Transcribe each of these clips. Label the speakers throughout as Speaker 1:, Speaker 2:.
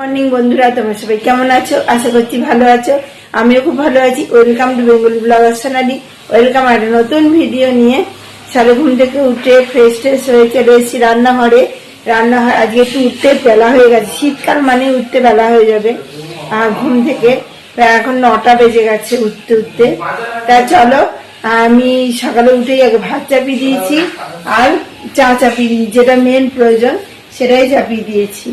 Speaker 1: Morning বন্ধুরা, তোমরা সবাই কেমন আছো? আশা করছি ভালো আছো। আমিও খুব ভালো আছি। Welcome to Bengali blogger Sonali welcome আর নতুন ভিডিও নিয়ে। সাড়ে ঘুম থেকে উঠে ফ্রেশ ট্রেশ হয়ে চলে এসেছি রান্নাঘরে। রান্নাঘর আজকে একটু উঠতে বেলা হয়ে গেছে। শীতকাল মানে উঠতে বেলা হয়ে যাবে। আর ঘুম থেকে। এখন নটা বেজে গেছে উঠতে উঠতে। তা চলো, আমি সকালে উঠেই আগে ভাত চাপিয়ে দিয়েছি। আর চা চাপিয়ে দিয়েছি। যেটা মেন প্রয়োজন, সেটাই চাপিয়ে দিয়েছি।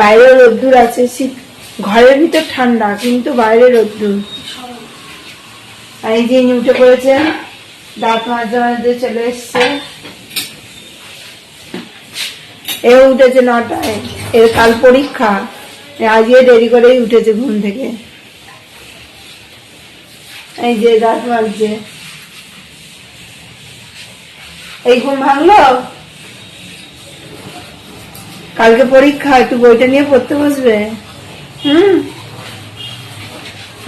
Speaker 1: বাইরে রোদ্দুর আছে শীত ঘরের ভিতর ঠান্ডা, কিন্তু বাইরে রোদ্দুর। আর এই যে উঠে পড়েছেন দাঁত মাঝে মাঝে চলে এসছে। এও উঠেছে নটায়, এর কাল পরীক্ষা আজকে দেরি করেই উঠেছে ঘুম থেকে। এই যে দাঁত মাঝে এই ঘুম ভাঙলো? কালকে পরীক্ষা, একটু বইটা নিয়ে পড়তে বসবে? হুম?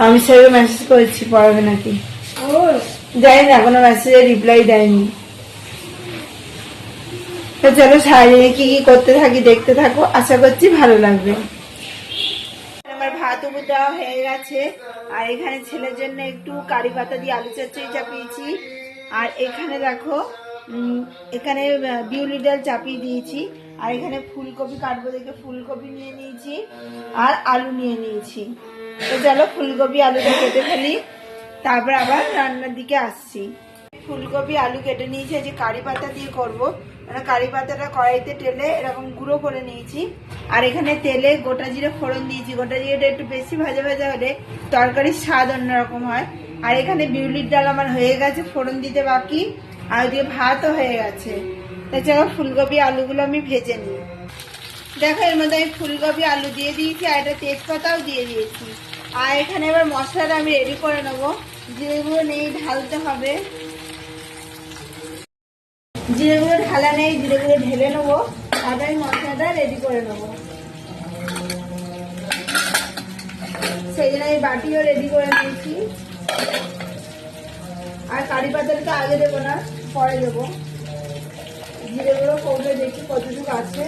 Speaker 1: আমি স্যারকে মেসেজ করেছি, পড়াবে নাকি? জানি না, কোনো মেসেজে রিপ্লাই দেয়নি। চলো, সারাদিনে কি কি করতে থাকি, দেখতে থাকো। আশা করছি ভালো লাগবে। আমার ভাত উপর দেওয়া হয়ে গেছে। আর এখানে ছেলের জন্য একটু কারি পাতা দিয়ে আলু চচ্চড়ি চাপিয়েছি। আর এখানে দেখো এখানে বিউলি ডাল চাপিয়ে দিয়েছি। আর এখানে ফুলকপি কাটবো দেখে ফুলকপি নিয়ে নিয়েছি আর আলু নিয়ে নিয়েছি। তো চলো ফুলকপি আলুটা কেটে ফেলি। তারপর আবার রান্নার দিকে আসছি। ফুলকপি আলু কেটে নিয়েছি যে কারি পাতা দিয়ে করব। মানে কারি পাতাটা কড়াইতে টেলে এরকম গুঁড়ো করে নিয়েছি। আর এখানে তেলে গোটা জিরে ফোড়ন দিয়েছি। গোটা জিরেটা একটু বেশি ভাজা ভাজা হলে তরকারির স্বাদ অন্যরকম হয়। আর এখানে বিউলির ডাল আমার হয়ে গেছে, ফোড়ন দিতে বাকি। আর ওদিকে ভাতও হয়ে গেছে। তাছাড়া ফুলকপি আলুগুলো আমি ভেজে নিই। দেখো এর মধ্যে আমি ফুলকপি আলু দিয়ে দিয়েছি, আর এটা তেজপাতাও দিয়ে দিয়েছি। আর এখানে এবার মশলাটা আমি রেডি করে নেব। জিরেগুলো নেই, ঢালতে হবে। জিরেগুলো ঢালা নেই জিরেগুলো ঢেলে নেব। তারপরে আমি মশলাটা রেডি করে নেব। সেই জন্য আমি বাটিও রেডি করে নিয়েছি। আর কারি পাতাটা আগে দেবো না, পরে দেবো। জিরেগুলো কৌটো দেখি কতটুকু আছে।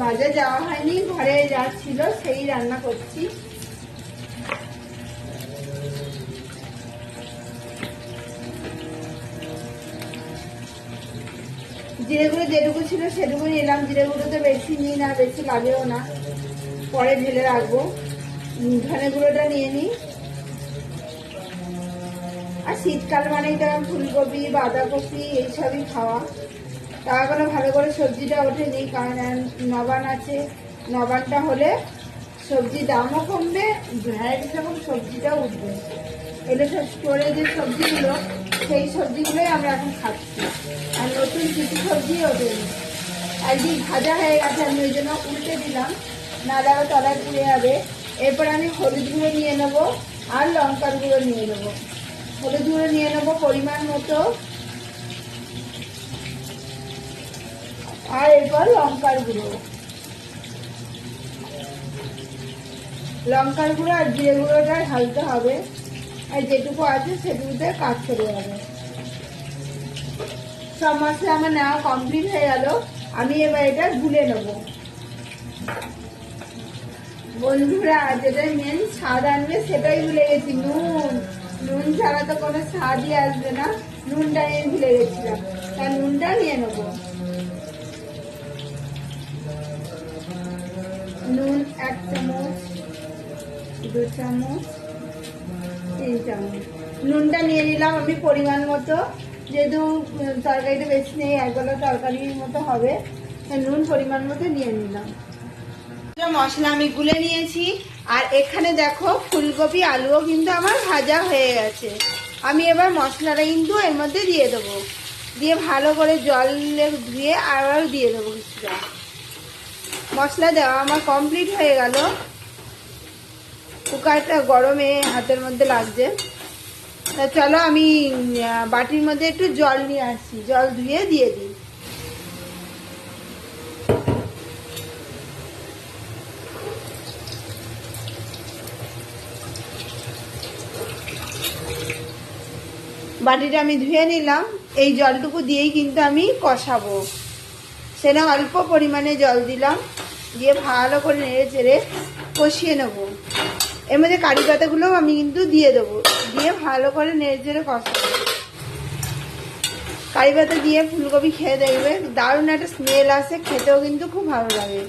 Speaker 1: বাজার যাওয়া হয়নি, ঘরে যা ছিল সেই রান্না করছি। জিরে গুঁড়ো যেটুকু ছিল সেটুকু নিলাম জিরে গুঁড়ো তো বেশি নিই না, বেশি লাগেও না। পরে ঢেলে রাখব। ধনে গুঁড়োটা নিয়ে নিই। আর শীতকাল মানেই তো ফুলকপি, বাঁধাকপি, এইসবই খাওয়া। তা এখনও ভালো করে সবজিটা ওঠেনি কারণ নবান আছে। নবানটা হলে সবজির দামও কমবে ভ্যারাইটি যখন সবজিটাও উঠবে। এগুলো সব স্টোরে যে সবজিগুলো, সেই সবজিগুলোই আমরা এখন খাচ্ছি। আর নতুন কিছু সবজি ওঠেনি একদিন ভাজা হয়ে গেছে, আমি ওই জন্য উল্টে দিলাম। না দাঁড়া তলায় পুড়ে যাবে। এরপর আমি হলুদ গুঁড়ো নিয়ে নেব আর লঙ্কার গুঁড়ো নিয়ে নেব। হলুদ গুঁড়ো নিয়ে নেব পরিমাণ মতো। আর এরপর লঙ্কার গুঁড়ো। লঙ্কার গুঁড়ো আর জিরে গুঁড়োটা ঢালতে হবে। আর যেটুকু আছে সেটুকুতে কাজ চলে যাবে সব মশলা আমার নেওয়া কমপ্লিট হয়ে গেল। আমি এবার এটা গুলে নেব। বন্ধুরা যেটা মেন স্বাদ আনবে সেটাই ভুলে গেছি। নুন। নুন ছাড়া তো কোনো স্বাদই আসবে না। নুনটা আমি ভুলে গেছিলাম তা নুনটা নিয়ে নেব। নুন এক চামচ, দু চামচ, তিন চামচ। নুনটা নিয়ে নিলাম আমি পরিমাণ মতো। যেহেতু তরকারিটা বেশি নেই, একবেলা তরকারির মতো হবে। নুন পরিমাণ মতো নিয়ে নিলাম। মশলা আমি গুলে নিয়েছি। আর এখানে দেখো ফুলকপি, আলুও কিন্তু আমার ভাজা হয়ে গেছে। আমি এবার মশলাটা কিন্তু এর মধ্যে দিয়ে দেবো। দিয়ে ভালো করে জলে ধুয়ে আবার দিয়ে দেবো কিছুটা। মশলা দেওয়া আমার কমপ্লিট হয়ে গেল। কুকারটা গরমে হাতের মধ্যে লাগছে। তা চলো আমি বাটির মধ্যে একটু জল নিয়ে আসছি জল ধুয়ে দিয়ে দিই। বাটিটা আমি ধুয়ে নিলাম। এই জলটুকু দিয়েই কিন্তু আমি কষাবো। সেটা অল্প পরিমাণে জল দিলাম। দিয়ে ভালো করে নেড়ে চেড়ে কষিয়ে নেব। এর মধ্যে কারি পাতাগুলোও আমি কিন্তু দিয়ে দেবো। দিয়ে ভালো করে নেড়ে চেড়ে কষাবো। কারি পাতা দিয়ে ফুলকপি খেয়ে দেখবে, দারুণ একটা স্মেল আসে, খেতেও কিন্তু খুব ভালো লাগে।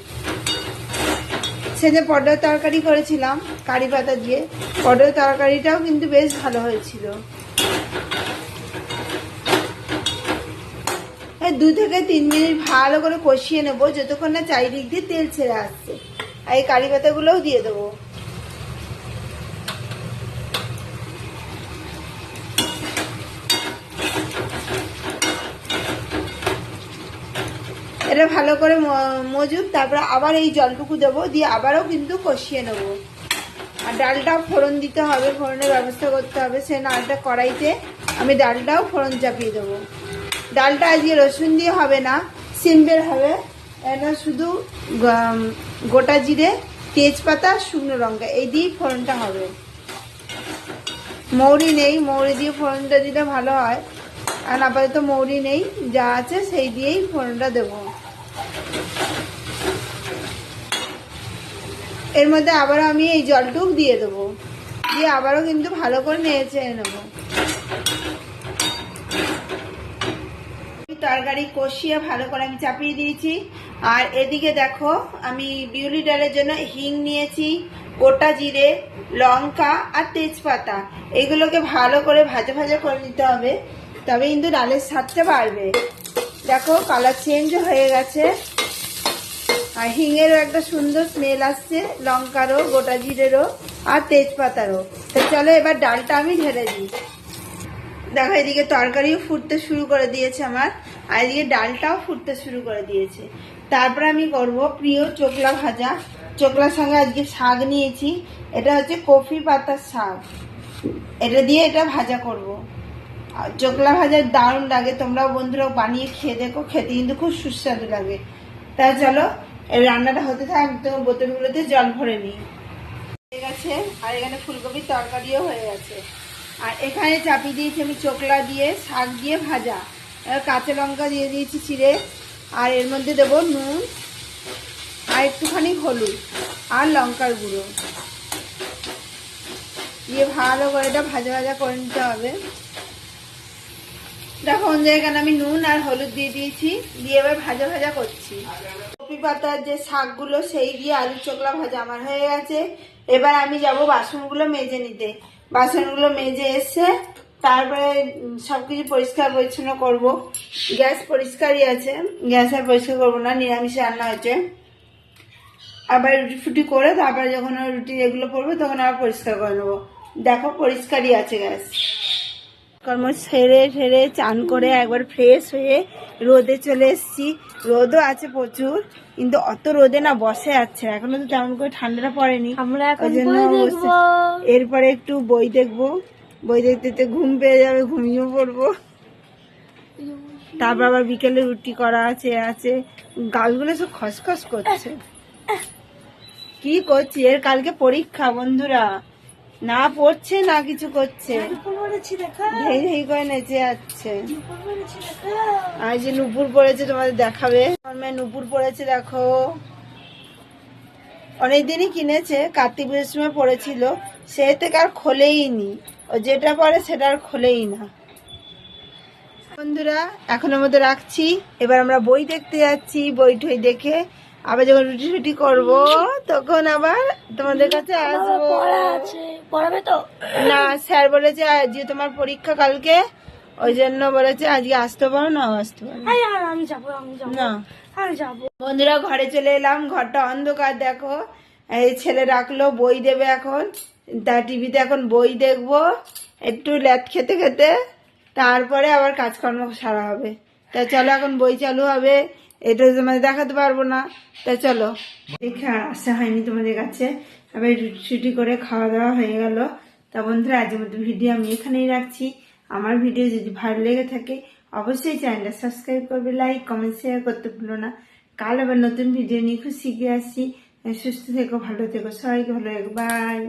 Speaker 1: সে যে পটল তরকারি করেছিলাম কারি পাতা দিয়ে। পটল তরকারিটাও কিন্তু বেশ ভালো হয়েছিল। দু থেকে তিন মিনিট ভালো করে কষিয়ে নেব, যতক্ষণ না চারিদিক দিয়ে তেল ছেড়ে আসছে। আর এই কারি পাতাগুলোও দিয়ে দেবো। এটা ভালো করে মজুক তারপরে আবার এই জলটুকু দেবো, দিয়ে আবারও কিন্তু কষিয়ে নেব। আর ডালটাও ফোড়ন দিতে হবে, ফোড়নের ব্যবস্থা করতে হবে, সে ডালটা কড়াইতে আমি ডালটাও ফোড়ন চাপিয়ে দেবো। ডালটা আজকে রসুন দিয়ে হবে না সিম্পল হবে। এটা শুধু গোটা জিরে, তেজপাতা, শুকনো লঙ্কা, এই দিয়েই ফোড়নটা হবে। মৌরি নেই, মৌরি দিয়ে ফোড়নটা দিলে ভালো হয়। আর আপাতত মৌরি নেই, যা আছে সেই দিয়েই ফোড়নটা দেবো। এর মধ্যে আবারও আমি এই জলটুক দিয়ে দেবো। দিয়ে আবারও কিন্তু ভালো করে নেড়ে চেড়ে নেব। তরকারি কষিয়ে ভালো করে আমি চাপিয়ে দিয়েছি। আর এদিকে দেখো, আমি বিউলি ডালের জন্য হিং নিয়েছি, গোটা জিরে, লঙ্কা আর তেজপাতা। এগুলোকে ভালো করে ভাজা ভাজা করে নিতে হবে, তবে কিন্তু ডালের স্বাদটা বাড়বে। দেখো কালার চেঞ্জ হয়ে গেছে। আর হিঙেরও একটা সুন্দর স্মেল আসছে, লঙ্কারও, গোটা জিরেরও আর তেজপাতারও। তো চলো এবার ডালটা আমি ঢেলে দিই। দেখো, এদিকে তরকারিও ফুটতে শুরু করে দিয়েছে আমার, আর এদিকে ডালটাও ফুটতে শুরু করে দিয়েছে। তারপর আমি করব প্রিয় চোকলা ভাজা। চোকলার সঙ্গে আজকে শাক নিয়েছি, এটা হচ্ছে কফি পাতার শাক। এটা দিয়ে এটা ভাজা করব। চোকলা ভাজা দারুণ লাগে, তোমরাও বন্ধুরাও বানিয়ে খেয়ে দেখো, খেতে কিন্তু খুব সুস্বাদু লাগে। তা চলো রান্নাটা হতে থাক তোমার বোতলগুলোতে জল ভরে নিই। হয়ে গেছে, আর এখানে ফুলকপির তরকারিও হয়ে গেছে। আর এখানে চাপিয়ে দিয়েছি আমি চোকলা দিয়ে, শাক দিয়ে ভাজা। কাঁচা লঙ্কা দিয়ে দিয়েছি চিড়ে। আর এর মধ্যে দেবো নুন আর একটুখানি হলুদ আর লঙ্কার গুঁড়ো। দিয়ে ভালো করে এটা ভাজা ভাজা করে নিতে হবে। দেখো অন্য এখানে আমি নুন আর হলুদ দিয়ে দিয়েছি, দিয়ে এবার ভাজা ভাজা করছি। কপি পাতার যে শাকগুলো, সেই দিয়ে আলু চোকলা ভাজা আমার হয়ে গেছে। এবার আমি যাব বাসনগুলো মেজে নিতে। বাসনগুলো মেজে এসে তারপরে উম, সবকিছু পরিষ্কার পরিচ্ছন্ন করব। গ্যাস পরিষ্কারই আছে গ্যাস আর পরিষ্কার করব না নিরামিষ রান্না হয়েছে। আবার রুটি ফুটি করে তারপরে যখন রুটি এগুলো পড়বে তখন আবার পরিষ্কার করে নেব। দেখো পরিষ্কারই আছে গ্যাস। কর্ম সেরে ঠেরে চান করে একবার ফ্রেশ হয়ে রোদে চলে এসেছি। রোদও আছে প্রচুর কিন্তু অত রোদে না বসে আছে। এখনও তো তেমন করে ঠান্ডাটা পড়েনি।
Speaker 2: আমরা এখন
Speaker 1: জন্য। এরপরে একটু বই দেখব। বই দেখতে দেখতে ঘুম পেয়ে যাবে ঘুমিয়েও পড়ব। তারপর আবার বিকেলে রুটি করা আছে আছে। গালগুলো সব খসখস করছে। কি করছি? এর কালকে পরীক্ষা বন্ধুরা। না পড়ছে না কিছু করছে। ধেই ধেই করে নেচে যাচ্ছে। আর যে নুপুর পড়েছে তোমাদের দেখাবে। নুপুর পড়েছে দেখো। অনেকদিনই কিনেছে কার্তিক পুজোর সময় পড়েছিল। সে থেকে আর খোলেই নি ও যেটা পড়ে সেটা আর খোলেই না। বন্ধুরা এখনের মতো রাখছি। এবার আমরা বই দেখতে যাচ্ছি বই টই দেখে আবার যখন রুটি রুটি করব তখন আবার তোমাদের কাছে আসব।
Speaker 2: পড়াবে তো?
Speaker 1: না স্যার বলেছে আজকে তোমার পরীক্ষা কালকে। ওই জন্য বলেছে আজকে আসতে পারো না আসতে পারো।
Speaker 2: আর আমি যাব আমি যাব।
Speaker 1: না। বন্ধুরা ঘরে চলে এলাম। ঘরটা অন্ধকার দেখো। এই ছেলে রাখল বই দেবে এখন। তা টিভিতে এখন বই দেখব। একটু ল্যাদ খেতে খেতে। তারপরে আবার কাজকর্ম সারা হবে। তা চলো এখন বই চালু হবে। এটা তোমাদের দেখাতে পারব না। তা চলো। দেখে আসা হয়নি তোমাদের কাছে। আবার ছুটি করে খাওয়া দাওয়া হয়ে গেল। তা বন্ধুরা, আজকের মতো ভিডিও আমি এখানেই রাখছি। আমার ভিডিও যদি ভালো লেগে থাকে, অবশ্যই চ্যানেলটা সাবস্ক্রাইব করবে লাইক কমেন্ট শেয়ার করতে ভুলো না। কাল আবার নতুন ভিডিও নিয়ে খুব শিখে আসছি। সুস্থ থেকো, ভালো থেকো, সবাইকে ভালো লাগবে বাই